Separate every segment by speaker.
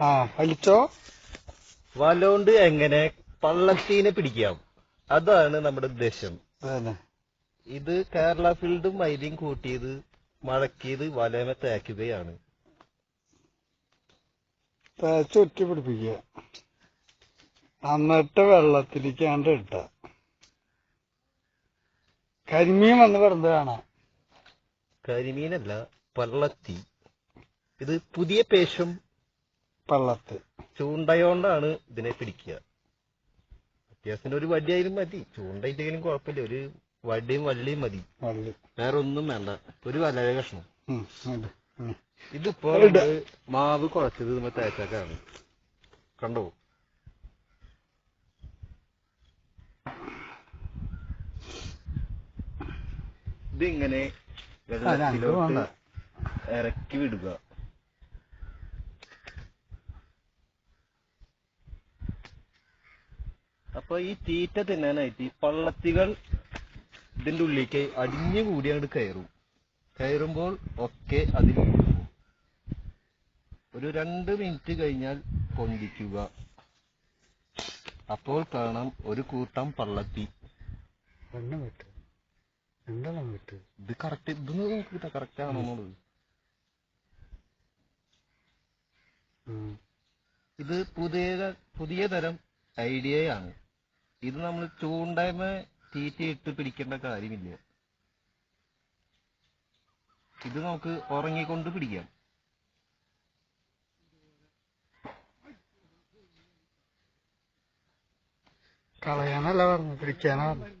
Speaker 1: ആ. വലിച്ചോ?
Speaker 2: വലോണ്ട് എങ്ങനെ പള്ളത്തീനെ പിടിക്കാം. അതാണ് നമ്മുടെ ഉദ്ദേശം. ഇത് കേരള ഫീൽഡും മൈലിയും കൂട്ടിയത് മടക്കിയത് വലയമെ തേക്കുകയാണ്.
Speaker 1: തേച്ച് ഒറ്റ പിടിപ്പിക്കുക. എന്നിട്ട് വെള്ളത്തിലേക്കാണ്ട് ഇട്ട കരിമീൻ വന്ന് പറഞ്ഞതാണ് കാണാം.
Speaker 2: കരിമീനല്ല പള്ളത്തി. ഇത് പുതിയ പേശം
Speaker 1: പള്ളത്ത്.
Speaker 2: ചൂണ്ടയോണ്ടാണ് ഇതിനെ പിടിക്കുക. അത്യാവശ്യത്തിന് ഒരു വടിയായാലും മതി. ചൂണ്ടയിട്ടെങ്കിലും കുഴപ്പമില്ല. ഒരു വടിയും വള്ളിയും മതി. വേറെ ഒന്നും വേണ്ട. ഒരു വലയ കഷ്ണം. ഇതിപ്പോ മാവ് കുഴച്ചത് നമ്മ തേച്ചാക്കാണ്. കണ്ടോ? ഇതിങ്ങനെ ഇറക്കി വിടുക. അപ്പൊ ഈ തീറ്റ തിന്നാനായിട്ട് ഈ പള്ളത്തികൾ ഇതിന്റെ ഉള്ളിലേക്ക് അടിഞ്ഞു കൂടി അങ്ങോട്ട് കയറും. കയറുമ്പോൾ ഒക്കെ അതിൽ. ഒരു രണ്ട് മിനിറ്റ് കഴിഞ്ഞാൽ പൊന്തിക്കുക. അപ്പോൾ കാണാം ഒരു കൂട്ടം പള്ളത്തി.
Speaker 1: വിട്ട്. വിട്ട്.
Speaker 2: ഇത് കറക്റ്റ് ഇത് നോക്കിട്ട കറക്റ്റ് ആണോ എന്നുള്ളത്. ഇത് പുതിയ പുതിയ തരം ഐഡിയയാണ് ഇത് നമ്മൾ ചൂണ്ടയുമേ തീറ്റ ഇട്ട് പിടിക്കേണ്ട കാര്യമില്ല. ഇത് നമുക്ക് ഉറങ്ങിക്കൊണ്ട് പിടിക്കാം.
Speaker 1: കളയാനല്ല പറഞ്ഞു പിടിക്കാനാ പറഞ്ഞു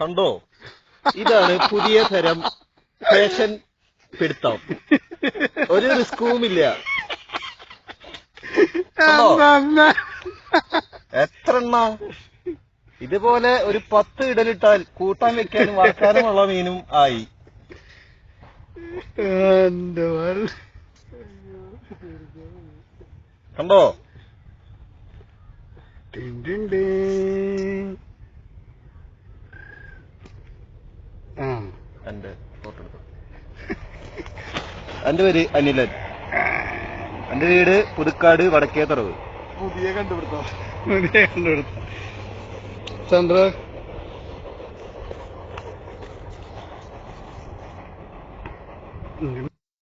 Speaker 2: കണ്ടോ? ഇതാണ് പുതിയ തരം ഫാഷൻ പിടുത്തം. ഒരു റിസ്കുമില്ല. എത്ര എണ്ണ ഇതുപോലെ ഒരു പത്ത് ഇടലിട്ടാൽ കൂട്ടാൻ വെക്കാനും വറക്കാനുമുള്ള മീനും ആയി. കണ്ടോ?
Speaker 1: Tin tin tin. ആ
Speaker 2: എന്റെ ഫോട്ടോ എടുത്തു. എന്റെ പേര് അനിലൻ. എന്റെ വീട് പുതുക്കാട് വടക്കേത്തറവ്.
Speaker 1: പുതിയ കണ്ടുപിടുത്തോ. പുതിയ കണ്ടുപിടുത്തോ. ചന്ദ്ര. ഉം.